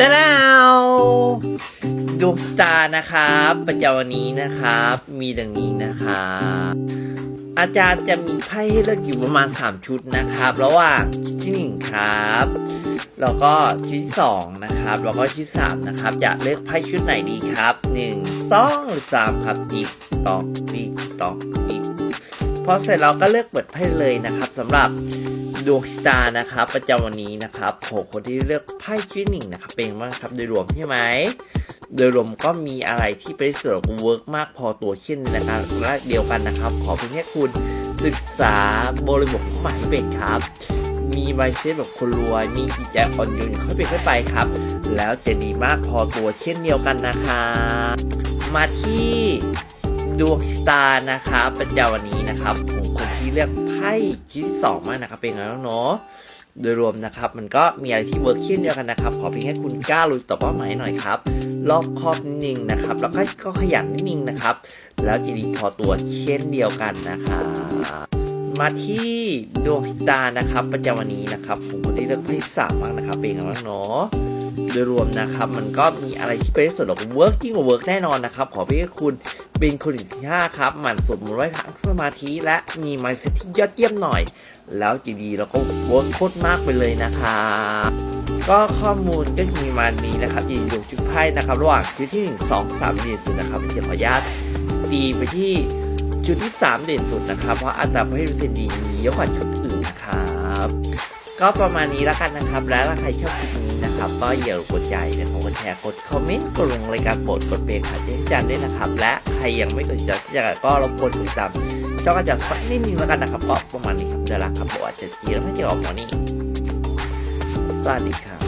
ตะดาวดวงตานะครับประจำวันนี้นะครับ มีดังนี้นะครับอาจารย์จะมีไพ่ให้เลือกอยู่ประมาณ 3 ชุดนะครับ ระหว่างชุดที่ 1 ครับ แล้วก็ชุดที่2นะครับ แล้วก็ชุดที่3นะครับ จะเลือกไพ่ชุดไหนดีครับ 1 2หรือ3ครับติ๊กตอกติ๊กตอกติ๊กพอเสร็จเราก็เลือกเปิดไพ่เลยนะครับสำหรับ ดวงชะตานะครับประจำวันนี้นะครับของคนที่เลือกไพ่ชื่อหนึ่งนะครับเป็นยังไงบ้างครับโดยรวมใช่ไหมโดยรวมก็มีอะไรที่เป็นส่วนของเวิร์กมากพอตัวเช่นนะครับและเดียวกันนะครับ ขอเพียงแค่คุณศึกษาบริบทของหมายเป็นครับ มีใบเซตแบบคนรวย มีจิตใจอ่อนโยนค่อยเป็นค่อยไปครับ แล้วจะดีมากพอตัวเช่นเดียวกันนะครับมาที่ดวงชะตานะครับประจำวันนี้นะครับของคนที่เลือก ไพ่ชิ้นที่สองมากนะครับเป็นไงบ้างเนาะโดยรวมนะครับ มันก็มีอะไรที่เวิร์กเช่นเดียวกันนะครับ ขอเพียงแค่คุณกล้าลุยต่อเป้าหมายหน่อยครับรอบคอบนิดนึงนะครับ แล้วก็ก็ขยันนิดนึงนะครับ แล้วจะดีพอตัวเช่นเดียวกันนะครับมาที่ดวงชะตานะครับ ประจำวันนี้นะครับผมก็ได้เลือกไพ่สามบ้างนะครับเป็นไงบ้างเนาะโดยรวมนะครับ มันก็มีอะไรที่เป็นส่วนของเวิร์กยิ่งกว่าเวิร์กแน่นอนนะครับ ขอเพียงแค่คุณ เป็นคนที่ห้าครับ หมั่นสวดมนต์ไหว้พระสมาธิและมีมายเซ็ตที่ยอดเยี่ยมหน่อย แล้วจะดีแล้วก็เวิร์กโคตรมากไปเลยนะครับก็ข้อมูลก็จะมีมานี้นะครับยินดวงชุดไพ่นะครับระหว่างชุดที่หนึ่งสองสามเด่นสุดนะครับเดี๋ยวขออนุญาตตีไปที่ชุดที่สามเด่นสุดนะครับ เพราะอัตราให้ร์เซ็นต์ดีมีเยอะกว่าชุดอื่นนะครับ ก็ประมาณนี้แล้วกันนะครับ แล้วถ้าใครชอบคลิปนี้นะครับ ก็อย่าลืมกดใจนะครับกดแชร์กดคอมเมนต์กดลงรายการโปรดกดเบรกขาแจ้งจันด้วยนะครับ และใครยังไม่กดติดตามก็รบกวนกดติดตามช่องอาจารย์สักนิดนึงแล้วกันนะครับก็ประมาณนี้ครับเดี๋ยวละครับบอกว่าจะจีแล้วไม่เจอออกหมอนี่สวัสดีครับ